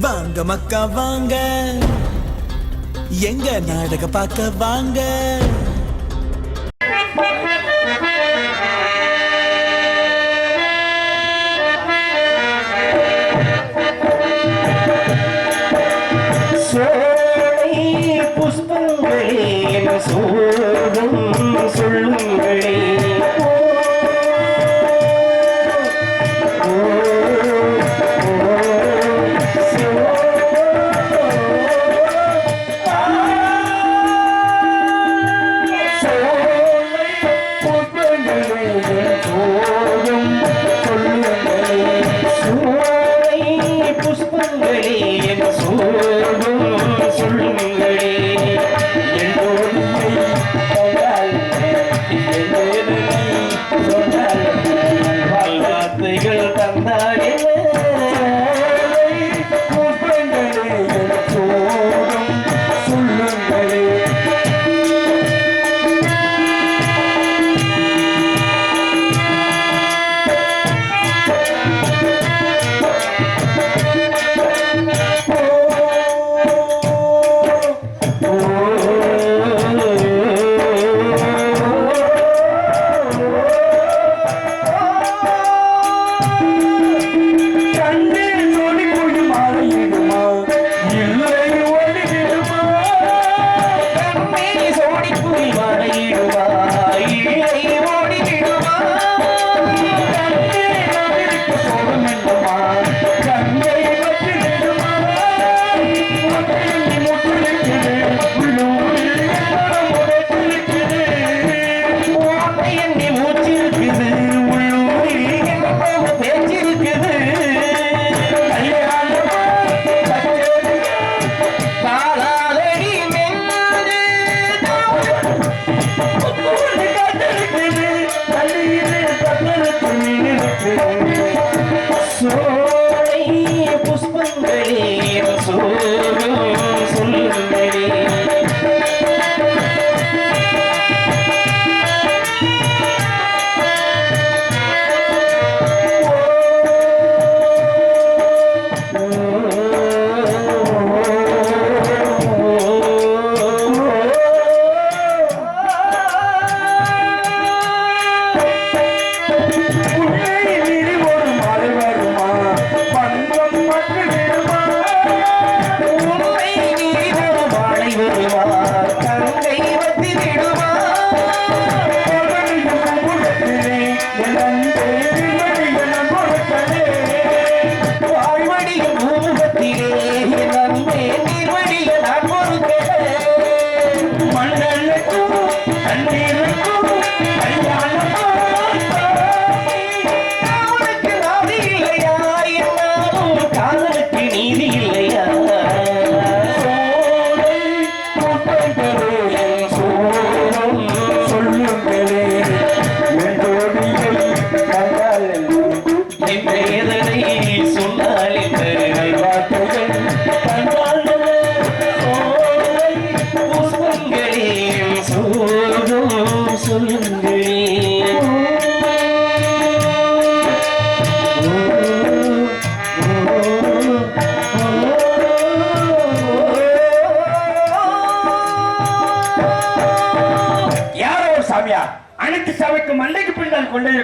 வாங்க மக்கா வாங்க. எங்க நாடக பார்க்க வாங்க.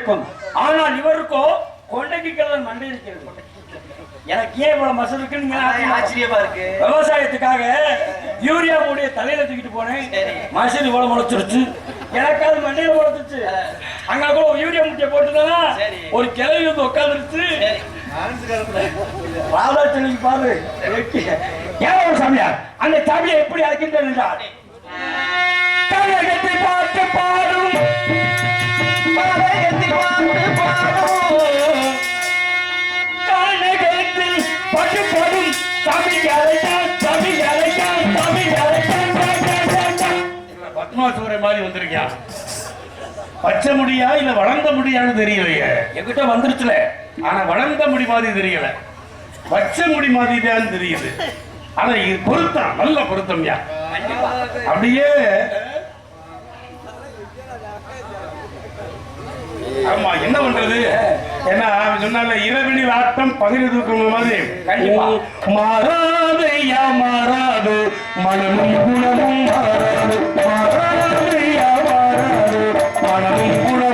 இருக்கும். ஆனால் இவருக்கோ கொண்டைக்கு கிழவன் மண்டை இருக்கிறது. எனக்கு ஏன் இவ்வளவு மசல் இருக்குன்னு ஆச்சரியமா இருக்கு. விவசாயத்துக்காக யூரியா மூடிய தலையில தூக்கிட்டு போனேன். மசல் இவ்வளவு முளைச்சிருச்சு. எனக்காவது மண்டையில முளைச்சிருச்சு. அங்க கூட யூரியா முட்டிய போட்டுனா சரி. ஒரு கிளவி வந்து உட்காந்துருச்சு ராதாச்சலிக்கு பாரு. ஏன் ஒரு சாமியார்? அந்த சாமியை எப்படி அழைக்கின்றேன் என்றார். பார்த்து பாடும். மாதிரி வந்திருக்கியா? பச்சை முடியா இல்ல வளர்ந்த முடியான்னு தெரியலையே. என்கிட்ட வந்துருச்சுல. ஆனா வளர்ந்த முடி மாதிரி தெரியல. பச்சை முடி மாதிரி தான் தெரியுது. ஆனா இது பொருத்தம் நல்ல பொருத்தம்யா. அப்படியே ஆமா என்ன பண்றது? ஏன்னா அவங்க சொன்னால இரவினில் ஆட்டம் பகிர்ந்து தூக்கம் மாதிரி கண்டிப்பா. மாறாதையா மாறாது. மனமும் குணமும் மாறாது. மாறாதையா மாறாது. மனமும் குணமும்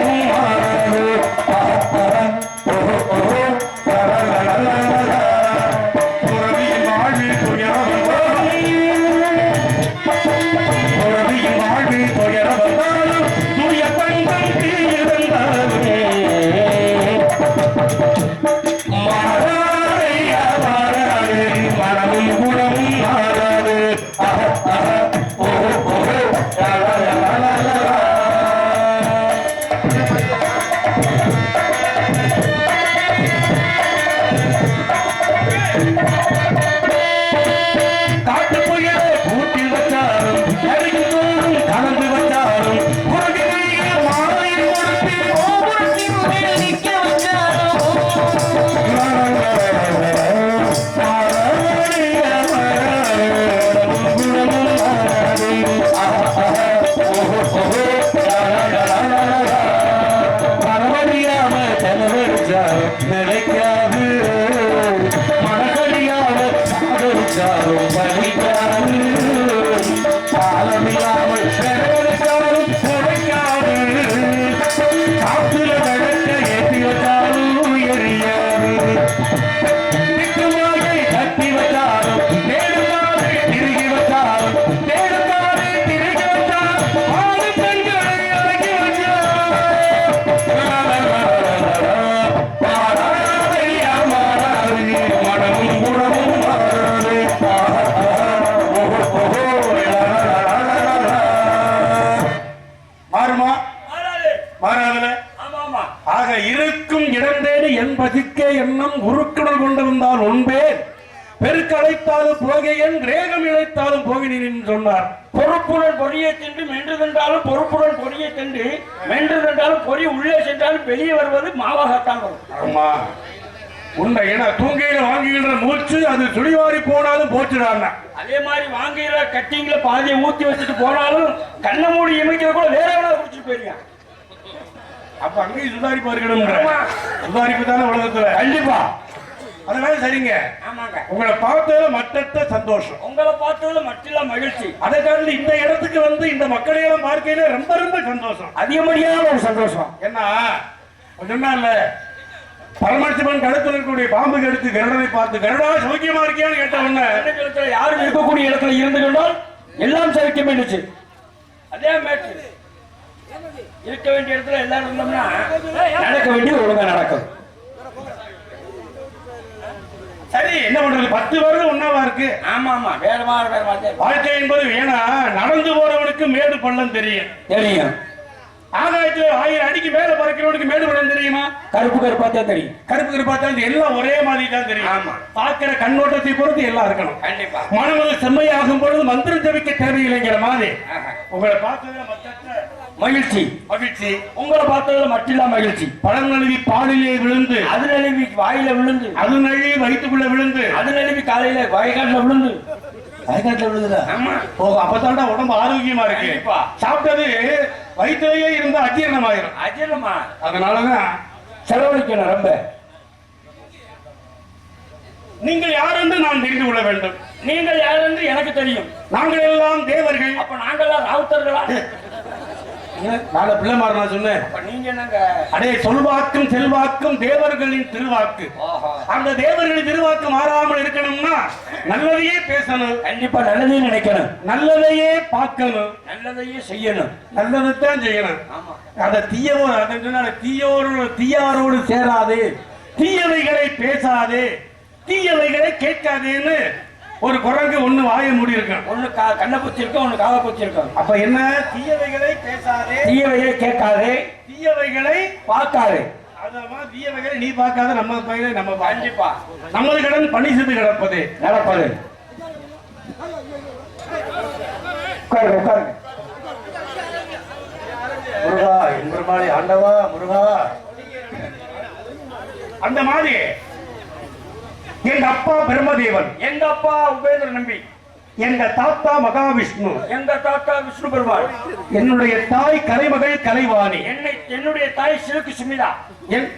போகையன் ரேகம் இழைத்தாலும் போகினேன் சொன்னார். பொறுப்புடன் பொடியை தின்று மென்று தின்றாலும் பொறுப்புடன் பொடியை தின்று மென்று தின்றாலும் பொறி உள்ளே சென்றாலும் வெளியே வருவது மாவாகத்தான் வரும். ஆமா உன்னை என தூங்கையில வாங்குகின்ற மூச்சு அது சுழிவாரி போனாலும் போச்சுடான்னா. அதே மாதிரி வாங்குகிற கட்டிங்ல பாதியை ஊத்தி வச்சுட்டு போனாலும் கண்ணை மூடி இமைக்கிற கூட வேற எவ்வளவு குடிச்சிட்டு போயிருக்கான் அப்ப அங்கேயும் சுதாரிப்பா இருக்கணும்ன்ற ஆமா. சுதாரிப்பு தானே உலகத்துல? கண்டிப்பா. அதனால சரிங்க. ஆமாங்க. உங்களை பார்த்ததுல மற்றற்ற சந்தோஷம். உங்களை பார்த்ததுல மட்டில மகிழ்ச்சி. அதை தாண்டி இந்த இடத்துக்கு வந்து இந்த மக்களையெல்லாம் பார்க்கையில ரொம்ப ரொம்ப சந்தோஷம். அதிகப்படியான ஒரு சந்தோஷம். ஏன்னா சொன்னால பரமசிவன் கழுத்துல இருக்கக்கூடிய பாம்பு கெடுத்து கருடனை பார்த்து கருடா சௌக்கியமா இருக்கியான்னு கேட்ட உடனே யாரும் இருக்கக்கூடிய இடத்துல இருந்து கொண்டால் எல்லாம் சவிக்க வேண்டுச்சு அதே மேட்ரு இருக்க வேண்டிய இடத்துல எல்லாரும் இருந்தோம்னா நடக்க வேண்டிய ஒழுங்கா நடக்கும். சரி என்ன பண்றது? பத்து வருடம் ஒன்னாவா இருக்கு? ஆமா ஆமா. வேற மாதிரி வேற மாதிரி. வாழ்க்கை என்பது வேணா. நடந்து போறவனுக்கு மேடு பள்ளம் தெரியும். தெரியும். ஆகாயத்துல ஆயிரம் அடிக்கு மேல பறக்கிறவனுக்கு மேடு பள்ளம் தெரியுமா? கருப்பு கருப்பா தான் தெரியும். கருப்பு கருப்பா தான் எல்லாம் ஒரே மாதிரி தான் தெரியும். ஆமா. பார்க்கிற கண்ணோட்டத்தை பொறுத்து எல்லாம் இருக்கணும். கண்டிப்பா. மனது செம்மையாகும் பொழுது மந்திரம் ஜபிக்க தேவையில்லைங்கிற மாதிரி. உங்களை பார்த்ததுல மற்றற்ற மகிழ்ச்சி. மகிழ்ச்சி. உங்களை பார்த்ததுல மட்டில்லா மகிழ்ச்சி. பழம் நழுவி பாலிலே விழுந்து. அது நழுவி வாயில விழுந்து. அது நழுவி வயிற்றுக்குள்ள விழுந்து. அது நழுவி காலையில வயக்காட்டுல விழுந்து. வயக்காட்டுல விழுதுல ஆமா. ஓ அப்பதான்டா உடம்பு ஆரோக்கியமா இருக்கு. சாப்பிட்டது வயிற்றுலயே இருந்து அஜீரணம். ஆயிரும் அஜிரமா அதனாலதான் செலவழிக்கணும் ரொம்ப. நீங்கள் யார் என்று நான் தெரிந்து கொள்ள வேண்டும். நீங்கள் யார் என்று எனக்கு தெரியும். நாங்கள் எல்லாம் தேவர்கள். அப்ப நாங்கெல்லாம் ராவுத்தர்களா? நாளை பிள்ளைமார் நான் சொன்னேன். அப்ப நீங்க என்னங்க? அடே சொல்வாக்கும் செல்வாக்கும் தேவர்களின் திருவாக்கு. அந்த தேவர்களின் திருவாக்கு மாறாமல் இருக்கணும்னா நல்லதையே பேசணும். கண்டிப்பா நல்லதே நினைக்கணும். நல்லதையே பார்க்கணும். நல்லதையே செய்யணும். நல்லதைத்தான் செய்யணும். ஆமா. அத தீயவோர் அதை சொன்னால தீயோரோடு தீயாரோடு சேராதே. தீயவைகளை பேசாதே. தீயவைகளை கேட்காதேன்னு ஒரு குரங்கு ஒண்ணு வாய மூடி இருக்கும் ஒண்ணு கா- கண்ணை பூச்சி இருக்கும் ஒண்ணு காதை பூச்சி இருக்கும் அப்ப என்ன? தீயவைகளை பேசாதே. தீயவையை கேட்காதே. தீயவைகளை பார்க்காதே. தீயவைகளை நீ பார்க்காத நம்ம பையனை நம்ம கண்டிப்பா. நமது கடன் பணி செய்து கிடப்பது. நடப்பது. உட்காருங்க உட்காருங்க. முருகா எம்பெருமாளி ஆண்டவா முருகா. அந்த மாதிரி. எங்க அப்பா பிரம்மதேவன். எங்க அப்பா உபேந்திர நம்பி. எங்க தாத்தா மகாவிஷ்ணு. எங்க தாத்தா விஷ்ணு பெருமாள். என்னுடைய தாய் கலைமகள் கலைவாணி. என்னை என்னுடைய தாய் சிலுக்கு சுமிதா. என்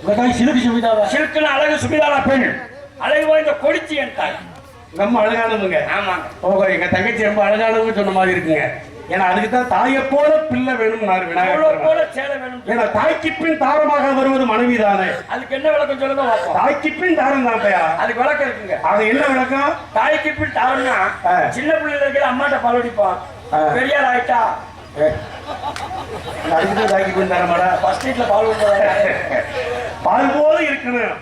உங்க தாய் சிலுக்கு சுமிதாவா? சில்குன்னு அழகு சுமிதாரா பெண்? அழகு வாய்ந்த கொடிச்சி என் தாய். அம்மா அழகானவங்க ஆமாங்க. ஓஹோ எங்க தங்கச்சி ரொம்ப அழகானவங்க சொன்ன மாதிரி இருக்குங்க. ஏன்னா அதுக்கு தான் தாயை போல பிள்ளை வேணும் போல சேலை வேணும். ஏன்னா தாய்க்கு பின் தாரமாக வருவது மனைவி தானே அதுக்கு என்ன விளக்கம் சொல்லுங்க தாய்க்கு பின் தாரம் தான் பையா அதுக்கு விளக்கம் இருக்குங்க. அது என்ன விளக்கம்? தாய்க்கு பின் தாருன்னா ஆ. சின்ன பிள்ளைல இருக்கிற அம்மாட்ட பால் அடிப்பான் ஆ. பெரியார் ஆயிட்டா? பால் பால் போல இருக்கணும்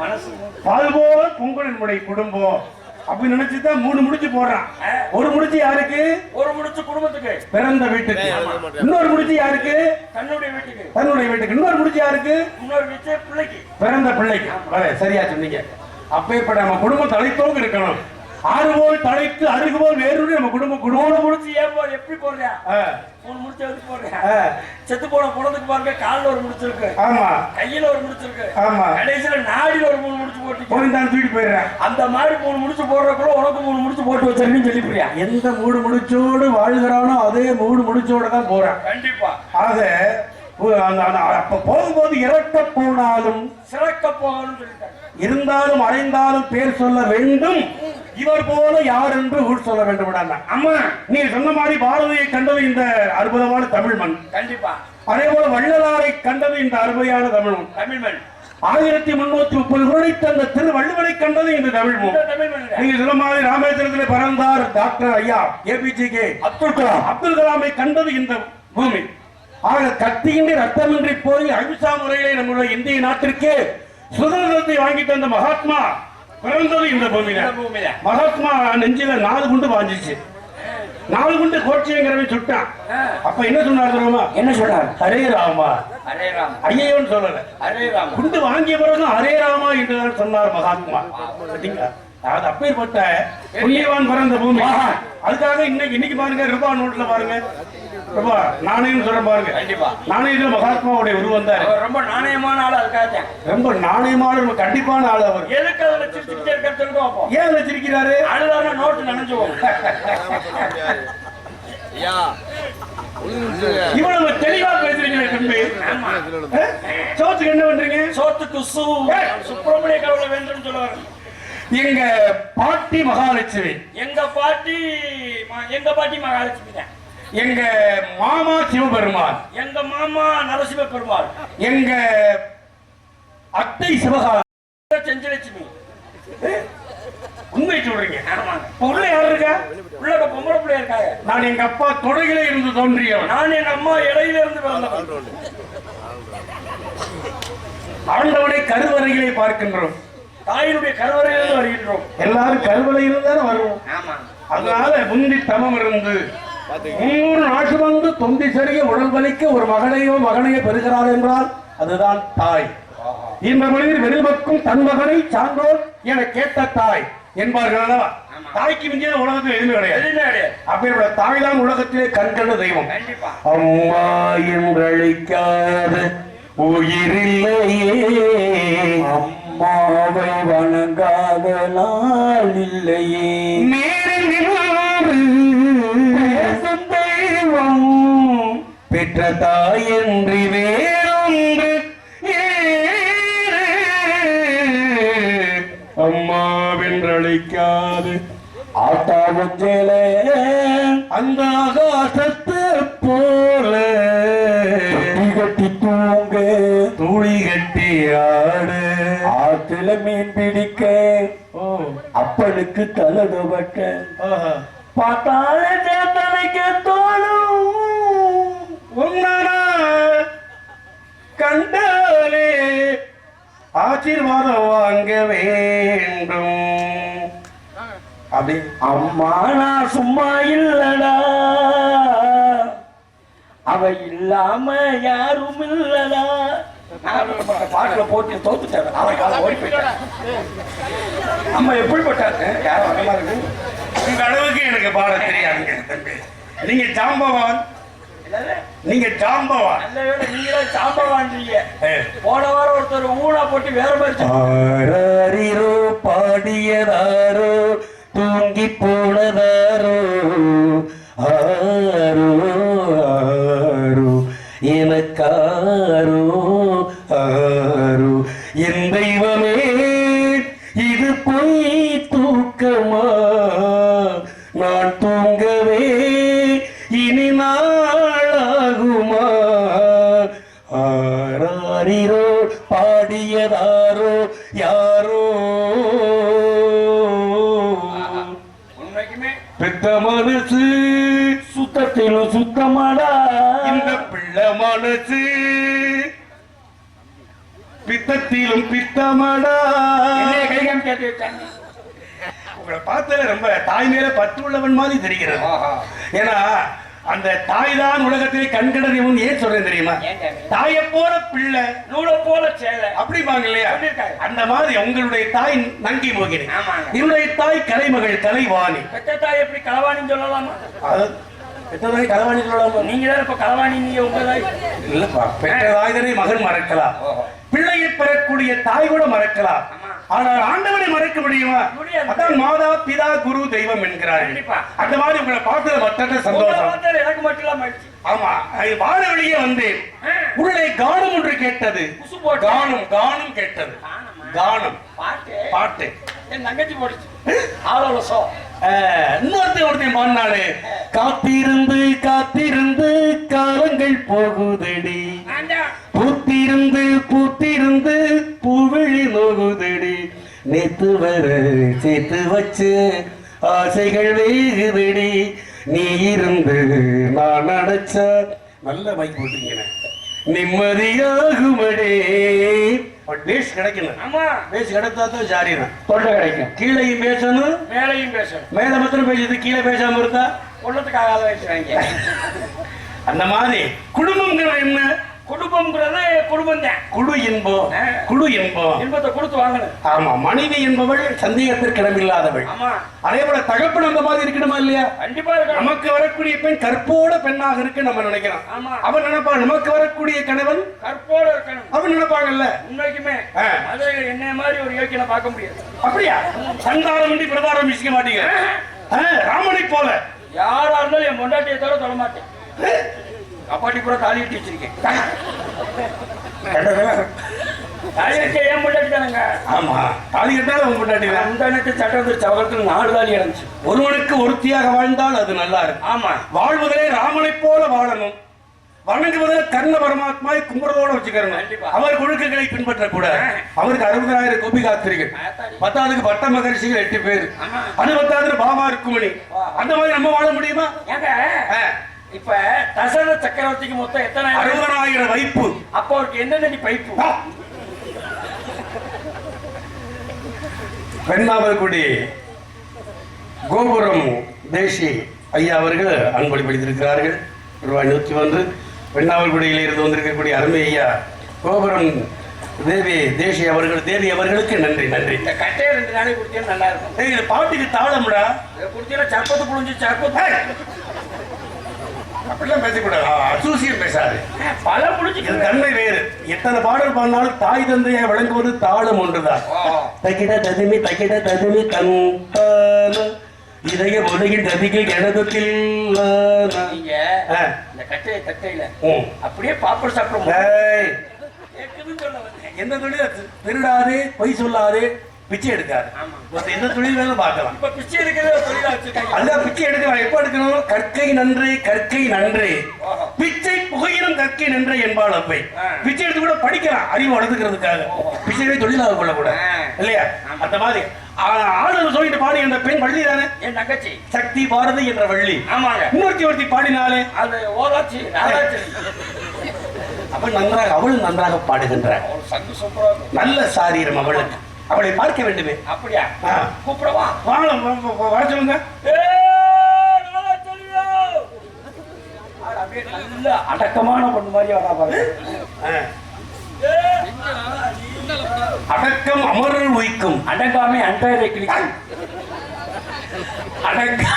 மனசு பால் போல பொங்கலின் முறை குடும்பம். அப்படி நினைச்சுதான் மூணு முடிச்சு போடுறான். ஒரு முடிச்சு யாருக்கு? ஒரு முடிச்சு குடும்பத்துக்கு. பிறந்த வீட்டுக்கு. இன்னொரு முடிச்சு யாருக்கு? தன்னுடைய வீட்டுக்கு. தன்னுடைய வீட்டுக்கு. இன்னொரு முடிச்சு யாருக்கு? இன்னொரு வீட்டு பிள்ளைக்கு. பிறந்த பிள்ளைக்கு. வர சரியா சொன்னீங்க. அப்பேற்பட்ட நம்ம குடும்பம் தலைத்தோங்க இருக்கணும். ஆறு போல் தலைத்து அருகு போல் வேறு நம்ம குடும்பம் குடும்பம் முடிச்சு ஏன் போ எப்படி போடுறியா ஆ, மூணு முடிச்சு போடுறியா ஆ, செத்து போன குணத்துக்கு பாருங்க கால்ல ஒரு முடிச்சு இருக்கு. ஆமா. கையில ஒரு முடிச்சு இருக்கு. ஆமா. கடைசியில நாடில ஒரு மூணு முடிச்சு போட்டு போய் தான் தூக்கிட்டு போயிடுறேன். அந்த மாதிரி மூணு முடிச்சு போடுறக்குள்ள உனக்கு மூணு முடிச்சு போட்டு வச்சிருக்கீன்னு சொல்லிப்புரியா எந்த மூடு முடிச்சோடு வாழ்கிறானோ அதே மூடு முடிச்சோட தான் போறான். கண்டிப்பா. ஆக அப்ப போகும்போது இறக்க போனாலும் சிறக்க போகணும்னு சொல்லிட்டாங்க. இருந்தாலும் அடைந்தாலும் பேர் சொல்ல வேண்டும். இவர் போல யார் என்று ஊர் சொல்ல வேண்டும். அம்மா நீ சொன்ன மாதிரி பாரதியை கண்டது இந்த அற்புதமான தமிழ் மண். கண்டிப்பா. அதே போல வள்ளலாரை கண்டது இந்த அருமையான தமிழ் மண். தமிழ் மண். ஆயிரத்தி முன்னூத்தி முப்பது குரலை தந்த திருவள்ளுவரை கண்டது இந்த தமிழ் நீங்க சொன்ன மாதிரி ராமேஸ்வரத்தில் பிறந்தார் டாக்டர் ஐயா A P J K Abdul Kalam. Abdul கலாமை கண்டது இந்த பூமி. ஆக கத்தியின்றி ரத்தமின்றி போய் அகிம்சா முறையிலே நம்முடைய இந்திய நாட்டிற்கே சுதந்திரத்தை வாங்கி தந்த மகாத்மா பிறந்தது இந்த பூமியில. மகாத்மா நெஞ்சில நாலு குண்டு பாஞ்சிச்சு. நாலு குண்டு கோட்சிங்கிறவன் சுட்டான். அப்ப என்ன சொன்னார் தெரியுமா? என்ன சொன்னார்? ஹரே ராமா. ஹரே ராம். ஐயோன்னு சொல்லல. ஹரே ராம். குண்டு வாங்கிய பிறகு ஹரே ராமா என்றுதான் சொன்னார் மகாத்மா. பார்த்தீங்களா? அதாவது அப்பேற்பட்ட புண்ணியவான் பிறந்த பூமி. அதுக்காக இன்னைக்கு இன்னைக்கு பாருங்க ரூபா நோட்ல பாருங்க. ரூபா நாணயம் சொல்ற பாருங்க. கண்டிப்பா. நாணயத்துல மகாத்மாவுடைய உருவம் தான் ரொம்ப நாணயமான ஆள் அதுக்காகத்தான் ரொம்ப நாணயமான ரொம்ப கண்டிப்பான ஆள் அவர். எதுக்கு அதுல சிரிச்சுக்கிட்டே சொல்லுங்க ஏன் வச்சிருக்கிறாரு அழுதான நோட்டு ஒழுங்கு இவ்வளவு தெளிவா பேசுறீங்களே தம்பி? சோத்துக்கு என்ன பண்றீங்க? சோத்துக்கு சு. சுப்பிரமணிய கடவுளை வேண்டும் சொல்லுவாங்க எங்க பாட்டி மகாலட்சுமி. எங்க பாட்டி எங்க பாட்டி மகாலட்சுமி தான். எங்க மாமா சிவபெருமான். எங்க மாமா நரசிம்ம பெருமாள் எங்க அத்தை சிவகா செஞ்சலட்சுமி. உண்மை சொல்றீங்க உள்ள யார் இருக்கா? உள்ள பொம்பளை பிள்ளை இருக்காங்க. நான் எங்க அப்பா தொடையில இருந்து தோன்றியவன். நான் எங்க அம்மா இடையில இருந்து பிறந்தவன் ஆண்டவனை கருவறையிலே பார்க்கின்றோம். தாயினுடைய கருவறையிலிருந்து வருகின்றோம். எல்லாரும் கருவறையில் தானே வருவோம். ஆமா. அதனால முந்தி தமம் இருந்து மூணு நாட்டு வந்து தொந்தி சரிய உடல் வலிக்க ஒரு மகனையோ மகனையோ பெறுகிறார் என்றால் அதுதான் தாய். இந்த மனிதர் வெறுமக்கும் தன் மகனை சான்றோர் என கேட்ட தாய் என்பார்கள் அல்லவா? தாய்க்கு மிஞ்சின உலகத்தில் எதுவுமே கிடையாது. அப்படியோட தாய் தான் உலகத்திலே கண்கண்ட தெய்வம். அம்மா என்றழைக்காத உயிரில்லையே. அம்மாவை வணங்காத நாள் இல்லையே. பெற்ற தாயன்றி வேறொன்று அம்மாவென்றழைக்காது ஆட்டாவும் சேலே அந்த ஆகாசத்து போல. கட்டி தூங்க. துளி கட்டி ஆடு. ஆத்துல மீன் பிடிக்க. அப்பனுக்கு தலதுபட்ட ஆஹா. பார்த்தால சேத்தனைக்க தோணும் கண்டாலே ஆசீர்வாதம் வாங்க வேண்டும். அப்படி அம்மா நான் சும்மா இல்லடா. அவ இல்லாம யாரும் இல்லடா. பாட்டுல போட்டு தோத்துட்டாரு அவன் ஓடி நம்ம எப்படிப்பட்டாரு யாரும் வர மாதிரி உங்க அளவுக்கு எனக்கு பாட தெரியாதுங்க நீங்க ஜாம்பவான். நீங்க ஜாம்பவான் நல்ல வேலை நீங்க. சாம்பவான்றீங்க ஏ, போன வாரம் ஒருத்தர் ஊனா போட்டு வேற மாதிரி பாடியதாரோ தூங்கி போனதாரோ ஆரோ ஆரோ எனக்காரோ. சுத்தத்திலும் சுத்தமாடா. இந்த பிள்ளை மனசு பித்தத்திலும் பித்தமடா. என்னைய கை காமிக்காது வச்சாங்க? உங்களை பார்த்ததுல ரொம்ப தாய் மேல பற்று உள்ளவன் மாதிரி தெரிகிறது. ஏன்னா அந்த தாய் தான் உலகத்திலே கண்கடறியவன் ஏன் சொல்றேன் தெரியுமா? தாயை போல பிள்ளை நூலை போல சேலை. அப்படிம்பாங்க இல்லையா? சொல்லியிருக்காங்க. அந்த மாதிரி உங்களுடைய தாய் நங்கி ஆமாங்க. என்னுடைய தாய் கலைமகள் கலைவாணி. பெத்த தாய் எப்படி களவாணின்னு சொல்லலாமா? அது பெற்றதாய் கலைவாணி சொல்லலாமா நீங்க தான் இப்ப களவாணி நீங்க உங்க தாய். இல்லப்பா பெற்றதாய் தானே மகன் மறக்கலாம். பிள்ளையை பெறக்கூடிய தாய் கூட மறக்கலாம். ஆனால் ஆண்டவனை மறக்க முடியுமா. அதான் மாதா பிதா குரு தெய்வம் கண்டிப்பா. அந்த மாதிரி உங்களை பார்த்தது மற்ற சந்தோஷம். எனக்கு மட்டும் இல்லாம. ஆமா. வாழ வெளியே வந்தேன். உள்ளே கானம் ஒன்று கேட்டது. கானம் கானம் கேட்டது. காணமா? கானம். பாட்டு. பாட்டு. என் தங்கச்சி போடுச்சு ஆலோலசம் அஹ், இன்னொருத்தன் ஒருத்தன் பாடினாலே காத்திருந்து காத்திருந்து காலங்கள் போகுதடி. பூத்திருந்து பூத்திருந்து பூவிழி நோகுதடி. நேத்து வர சேர்த்து வச்சு ஆசைகள் வேகுதடி. நீ இருந்து நான் அடைச்ச நல்ல மைக் போட்டுங்க நிம்மதியாகுமடே. பேஸ் கிடைக்கணும். ஆமா. பேஸ் கிடைத்தா தான் ஜாரி தான் தொண்டை கிடைக்கும். கீழையும் பேசணும். மேலையும் பேசணும். மேல மாத்திரம் பேசுது கீழே பேசாம இருந்தா உள்ளத்துக்காக வச்சுறாங்க அந்த மாதிரி குடும்பங்கிற என்ன? குடும்பம்ங்கிறது குடும்பம் தான். குழு இன்பம் ஆ. குழு இன்பம் இன்பத்தை கொடுத்து வாங்கணும். ஆமா மனைவி என்பவள் சந்தேகத்திற்கு இடமில்லாதவள் ஆமா. அதே போல தகப்பன் அந்த மாதிரி இருக்கணுமா இல்லையா? கண்டிப்பா இருக்கணும். நமக்கு வரக்கூடிய பெண் கற்போட பெண்ணாக இருக்கு நம்ம நினைக்கிறோம். ஆமா. அவன் நினைப்பா நமக்கு வரக்கூடிய கணவன் கற்போட இருக்கணும். அவன் நினைப்பாங்கல்ல? உண்மைக்குமே. அது என்னைய மாதிரி ஒரு யோக்கியனை பார்க்க முடியாது. அப்படியா? சந்தானம் பண்ணி பிரதாரம் மிசிக்க மாட்டீங்க. ராமனை போல. யாரா இருந்தாலும் என் பொண்டாட்டியை தவிர தொட மாட்டேன். கப்பாட்டி பூரா தாலி கட்டி வச்சிருக்கேன். தாலி. கட்டி ஏன் பொண்டாட்டி தானங்க? ஆமா. தாலி கட்டாத உன் பொண்டாட்டி தான். சட்டம் வந்துருச்சு அவர்களுக்கு நாலு தாலி இருந்துச்சு ஒருவனுக்கு ஒருத்தியாக வாழ்ந்தால் அது நல்லா இருக்கும். ஆமா. வாழ்வதிலே ராமனைப் போல வாழணும். வணங்குவதிலே கர்ண பரமாத்மாவை கும்புறதோட வச்சுக்கிறணும் கண்டிப்பா. அவர் ஒழுக்கங்களை பின்பற்றக்கூடாது அவருக்கு அறுபதாயிரம் கோபி காத்திரிகள். பத்தாவதுக்கு பட்ட மகரிஷிகள் எட்டு பேர். பத்தாவது பாமா இருக்குமணி அந்த மாதிரி நம்ம வாழ முடியுமா? இப்ப தசரத சக்கரவர்த்திக்கு மொத்தம் எத்தனை அறுபதாயிரம் வைப்பு. அப்போ அவருக்கு என்னென்ன பைப்பு? ஆ. பெண்ணாவல்குடி கோபுரம் தேசி ஐயா அவர்கள் அன்பளி படித்திருக்கிறார்கள் ரூபாய் நூற்றி ஒன்று. பெண்ணாவல்குடியில் இருந்து வந்திருக்கக்கூடிய அருமை ஐயா கோபுரம் தேவி தேசி அவர்கள் தேவி அவர்களுக்கு நன்றி நன்றி. இந்த கட்டையை ரெண்டு நாளைக்கு குடிச்சா நல்லா இருக்கும். இது பாட்டுக்கு தாளம்டா. குடிச்சா சர்பத்து புழிஞ்சு சர்பத்து. அப்படிலாம் பேசக்கூடாது. அசூசியம் பேசாது. பல புளிச்சுக்கிறது தன்மை வேறு. எத்தனை பாடல் பாடினாலும் தாய் தந்தையை விளங்குவது தாளம் ஒன்றுதான். தகிட ததுமி தகிட ததுமி தந்தான இதய உலகில் ததிகை கிடதத்தில் நீங்க. இந்த கட்டையை தட்டையில. அப்படியே பாப்பர் சாப்பிடும் எந்த தொழில் திருடாதே பொய் சொல்லாதே. பிச்சை எடுக்காது. எந்த தொழில் வேணும் பார்க்கலாம். இப்ப பிச்சை எடுக்கிறத அதுதான் பிச்சை எடுக்கலாம் எப்ப எடுக்கணும்? கற்கை நன்றே கற்கை நன்றே. பிச்சை புகையிலும் கற்கை நன்றே என்பாள் அப்பை. பிச்சை எடுத்து கூட படிக்கலாம் அறிவு வளர்த்துக்கிறதுக்காக பிச்சையை தொழிலாக கொள்ளக்கூடாது. இல்லையா? அந்த மாதிரி. ஆளுநர் சொல்லிட்டு பாடி அந்த பெண் வள்ளி தானே? என் தங்கச்சி. சக்தி பாரதி என்ற வள்ளி. ஆமாங்க. இன்னொருத்தி ஒருத்தி பாடினாலே? அது ஓதாச்சி ராதாச்சி அவள் நன்றாக அவள் நன்றாக பாடுகின்றார் நல்ல சாரீரம் அவளுக்கு. அவளை பார்க்க வேண்டுமே. அப்படியா. கூப்பிடவா? வாழ வ- வ- வர சொல்லுங்க. அடக்கமான பொண்ணு மாதிரி வரா பாருங்க. அடக்கம் அமரல் உயிக்கும். அடங்காமை அன்றையரை கிழிக்கும். அடக்க.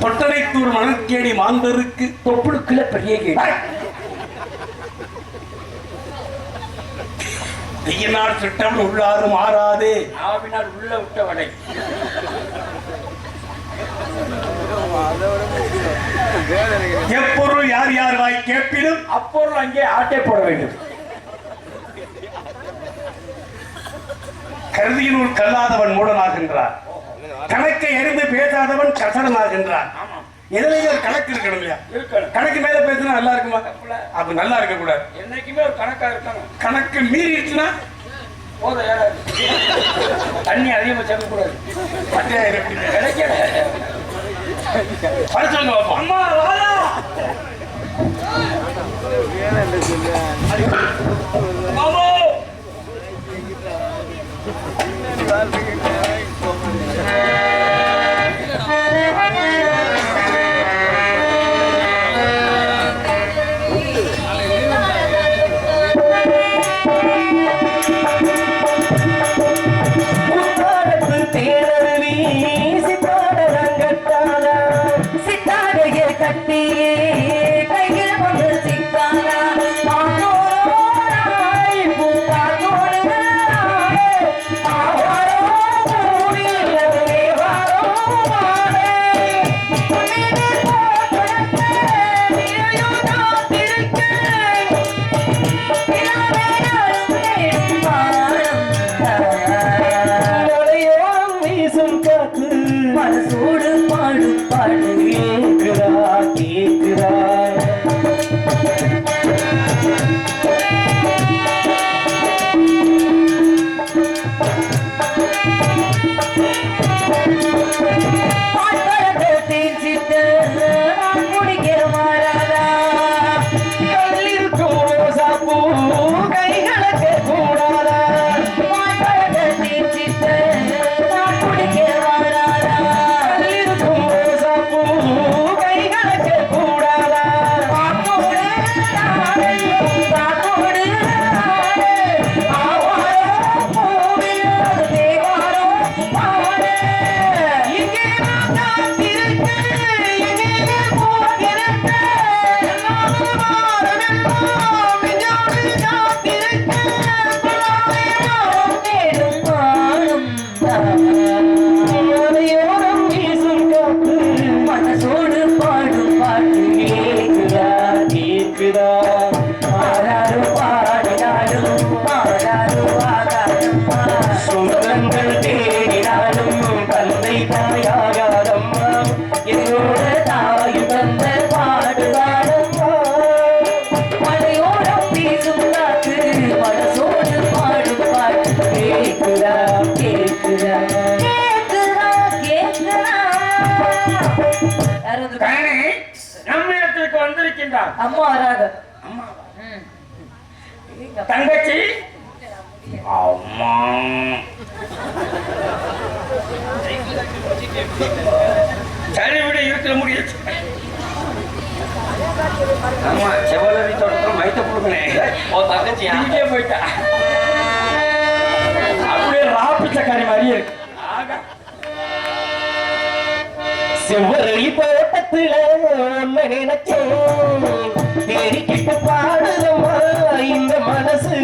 தொட்டனைத்தூர் மணற்கேணி மாந்தருக்கு. தொப்புளுக்குள்ள பெரிய கேடு ஐயனார் திட்டம் உள்ளாறு மாறாது ஆவினார் உள்ள விட்ட எப்பொருள் யார் யார் வாய் கேட்பிலும் அப்பொருள் அங்கே ஆட்டை போட வேண்டும். கருதியினுள் கல்லாதவன் மூடனாகின்றான். கணக்கை எறிந்து பேசாதவன் கசடனாகின்றான் எதுலயுமே ஒரு கணக்கு இருக்கணும் இல்லையா? கணக்கு மேல பேசினா நல்லா இருக்குமா? அது நல்லா இருக்க கூடாது என்னைக்குமே ஒரு கணக்கா இருக்கணும். கணக்கு மீறிடுச்சுன்னா? தண்ணி அதிகமா சேர்க்க கூடாது அம்மா வந்திருக்கின்றார். அம்மா வராது. அம்மா தங்கச்சி? அம்மா. சரி இருக்கிற முடியாது ஆமா செவலரி தோட்டத்துல மைத்த கொடுக்கணும் ஓ தங்கச்சி அங்கே போயிட்டா. அப்படியே ராப்பிச்சக்காரி மாதிரியே இருக்கு. ஆகா. செவ்வரளி போட்டத்துல உன்னை நினைச்சேன். தேடி கிட்ட இந்த மனசு.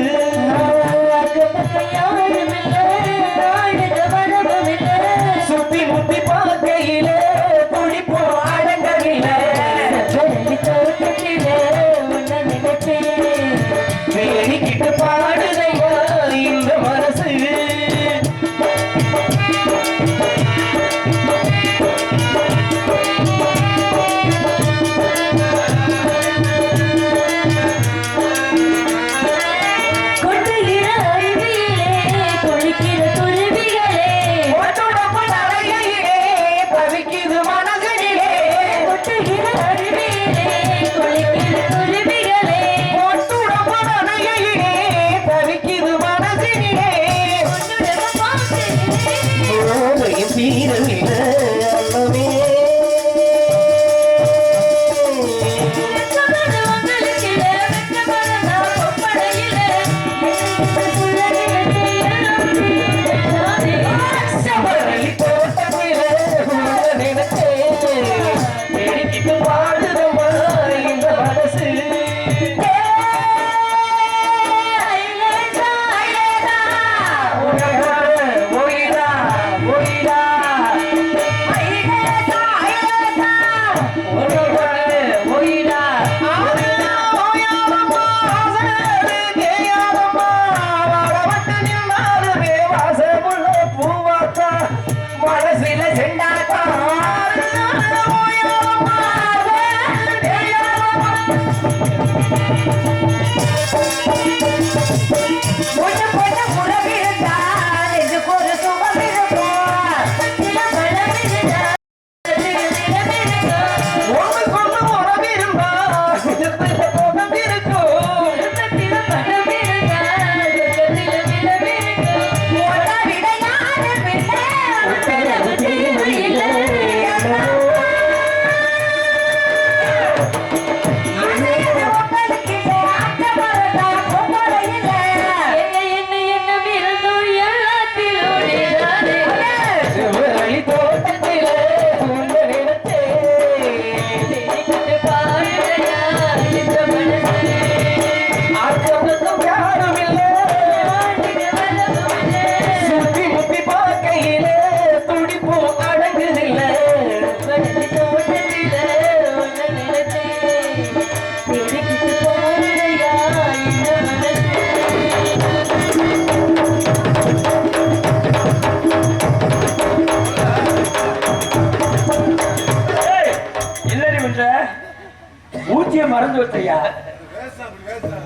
மறந்து வச்சியா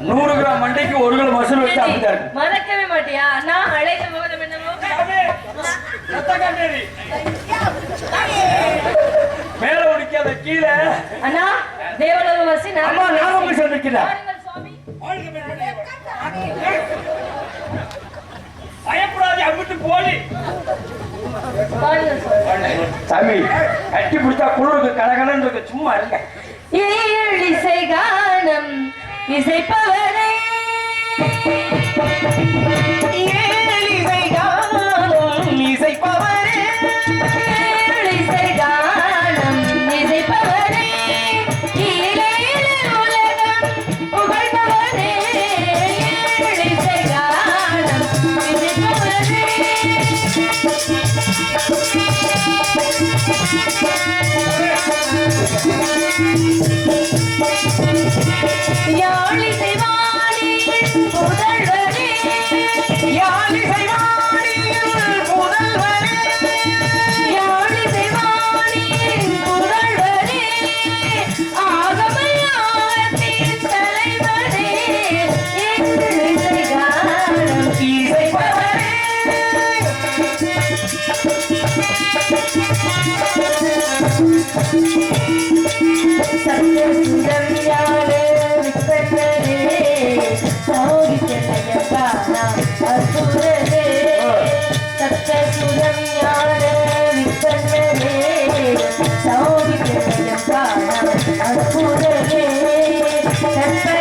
நூறு கிராம் மண்டைக்கு ஒரு கிலோ மசூல் வச்சு அப்படிதான் இருக்கு. மறக்கவே மாட்டியா? அண்ணா அழைத்த முகலம் என்னமோ மேல ஒடிக்காத கீழே. அண்ணா தேவலோக வாசி அம்மா சொல்லிக்கிறா வாருங்கள் சுவாமி. பயப்படாது அம்பிட்டு போலி சாமி கட்டி பிடிச்சா குளிருக்கு கலகலன்னு இருக்கு. சும்மா இருங்க. ஏழ் இசை கானம் இசைப்பவரை ஏழ் இசை கானம் இசைப்பவரை ஏழ் இசை கானம் இசைப்பவரே யாழிசை கற்பனை கெட்டாத